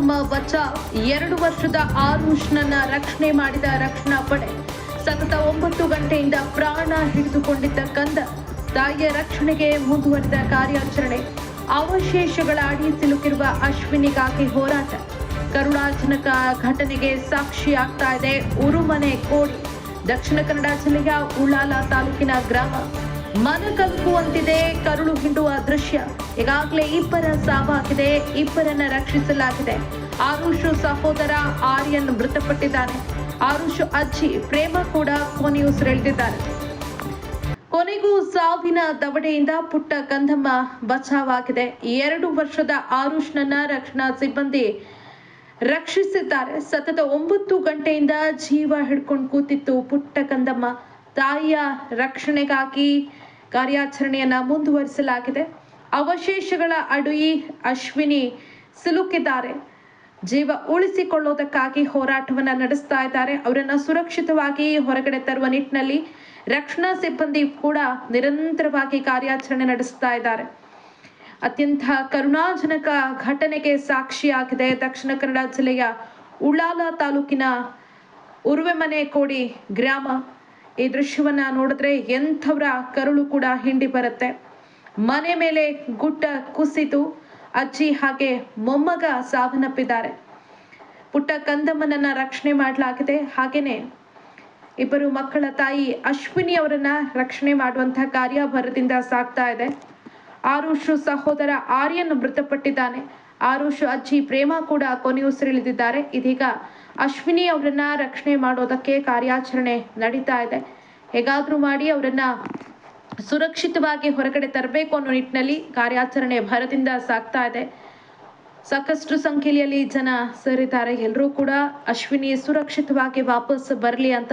ಎರಡು ವರ್ಷದ ಆರುಷ್ನನ್ನ ರಕ್ಷಣೆ ಮಾಡಿದ ರಕ್ಷಣಾ ಪಡೆ ಸತತ ಒಂಬತ್ತು ಗಂಟೆಯಿಂದ ಪ್ರಾಣ ಹಿಡಿದುಕೊಂಡಿದ್ದ ಕಂದ ತಾಯಿಯ ರಕ್ಷಣೆಗೆ ಮುಂದುವರಿದ ಕಾರ್ಯಾಚರಣೆ, ಅವಶೇಷಗಳ ಅಡಿ ಸಿಲುಕಿರುವ ಅಶ್ವಿನಿಗಾಗಿ ಹೋರಾಟ. ಕರುಣಾಜನಕ ಘಟನೆಗೆ ಸಾಕ್ಷಿಯಾಗ್ತಾ ಇದೆ ಉರುಮನೆ ಕೋಡಿ, ದಕ್ಷಿಣ ಕನ್ನಡ ಜಿಲ್ಲೆಯ ಉಳ್ಳಾಲ ತಾಲೂಕಿನ ಗ್ರಾಮ. ಮನಕಲುಕುವಂತಿದೆ ಕರುಳು ಹಿಂಡುವ ದೃಶ್ಯ. ಈಗಾಗಲೇ ಇಬ್ಬರ ಸಾವಾಗಿದೆ, ಇಬ್ಬರನ್ನ ರಕ್ಷಿಸಲಾಗಿದೆ. ಆರುಷ್ ಸಹೋದರ ಆರ್ಯನ್ ಮೃತಪಟ್ಟಿದ್ದಾನೆ ಆರುಷ್ ಅಜ್ಜಿ ಪ್ರೇಮ ಕೂಡ ಕೊನೆಯುಸಿರೆಳೆದಿದ್ದಾರೆ ಕೊನೆಗೂ ಸಾವಿನ ದವಡೆಯಿಂದ ಪುಟ್ಟ ಕಂದಮ್ಮ ಬಚಾವಾಗಿದೆ. ಎರಡು ವರ್ಷದ ಆರುಷ್ನನ್ನ ರಕ್ಷಣಾ ಸಿಬ್ಬಂದಿ ರಕ್ಷಿಸಿದ್ದಾರೆ. ಸತತ ಒಂಬತ್ತು ಗಂಟೆಯಿಂದ ಜೀವ ಹಿಡ್ಕೊಂಡು ಕೂತಿತ್ತು ಪುಟ್ಟ ಕಂದಮ್ಮ ತಾಯಿಯ ರಕ್ಷಣೆಗಾಗಿ ಕಾರ್ಯಾಚರಣೆಯನ್ನ ಮುಂದುವರಿಸಲಾಗಿದೆ. ಅವಶೇಷಗಳ ಅಡುಯಿ ಅಶ್ವಿನಿ ಸಿಲುಕಿದ್ದಾರೆ. ಜೀವ ಉಳಿಸಿಕೊಳ್ಳೋದಕ್ಕಾಗಿ ಹೋರಾಟವನ್ನ ನಡೆಸ್ತಾ ಇದ್ದಾರೆ. ಅವರನ್ನ ಸುರಕ್ಷಿತವಾಗಿ ಹೊರಗಡೆ ತರುವ ನಿಟ್ಟಿನಲ್ಲಿ ರಕ್ಷಣಾ ಸಿಬ್ಬಂದಿ ಕೂಡ ನಿರಂತರವಾಗಿ ಕಾರ್ಯಾಚರಣೆ ನಡೆಸ್ತಾ ಇದ್ದಾರೆ. ಅತ್ಯಂತ ಕರುಣಾಜನಕ ಘಟನೆಗೆ ಸಾಕ್ಷಿಯಾಗಿದೆ ದಕ್ಷಿಣ ಕನ್ನಡ ಜಿಲ್ಲೆಯ ಉಳ್ಳಾಲ ತಾಲೂಕಿನ ಉರುವೆಮನೆ ಕೋಡಿ ಗ್ರಾಮ. ಈ ದೃಶ್ಯವನ್ನ ನೋಡಿದ್ರೆ ಎಂಥವರ ಕರುಳು ಕೂಡ ಹಿಂಡಿ ಬರುತ್ತೆ. ಮನೆ ಮೇಲೆ ಗುಡ್ಡ ಕುಸಿತು ಅಜ್ಜಿ ಹಾಗೆ ಮೊಮ್ಮಗ ಸಾವನ್ನಪ್ಪಿದ್ದಾರೆ. ಪುಟ್ಟ ಕಂದಮ್ಮನನ್ನ ರಕ್ಷಣೆ ಮಾಡಲಾಗಿದೆ. ಹಾಗೇನೆ ಇಬ್ಬರು ಮಕ್ಕಳ ತಾಯಿ ಅಶ್ವಿನಿ ಅವರನ್ನ ರಕ್ಷಣೆ ಮಾಡುವಂತಹ ಕಾರ್ಯ ಭರದಿಂದ ಸಾಗ್ತಾ ಇದೆ. ಆರುಷು ಸಹೋದರ ಆರ್ಯನ್ ಮೃತಪಟ್ಟಿದ್ದಾನೆ. ಆರುಷು ಅಜ್ಜಿ ಪ್ರೇಮ ಕೂಡ ಕೊನೆಯುಸಿರಿಳಿದಿದ್ದಾರೆ ಇದೀಗ ಅಶ್ವಿನಿ ಅವರನ್ನ ರಕ್ಷಣೆ ಮಾಡೋದಕ್ಕೆ ಕಾರ್ಯಾಚರಣೆ ನಡೀತಾ ಇದೆ. ಹೇಗಾದ್ರೂ ಮಾಡಿ ಅವರನ್ನ ಸುರಕ್ಷಿತವಾಗಿ ಹೊರಗಡೆ ತರಬೇಕು ಅನ್ನೋ ನಿಟ್ಟಿನಲ್ಲಿ ಕಾರ್ಯಾಚರಣೆ ಭರದಿಂದ ಸಾಕ್ತಾ ಇದೆ. ಸಾಕಷ್ಟು ಸಂಖ್ಯೆಯಲ್ಲಿ ಜನ ಸೇರಿದ್ದಾರೆ. ಎಲ್ಲರೂ ಕೂಡ ಅಶ್ವಿನಿ ಸುರಕ್ಷಿತವಾಗಿ ವಾಪಸ್ ಬರಲಿ ಅಂತ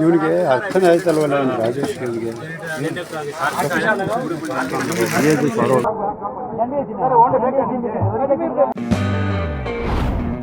ಇವನಿಗೆ ಅರ್ಥನೇ ಆಯ್ತಲ್ವಲ್ಲ ನಾನು ರಾಜೇಶ್ ಇವನಿಗೆ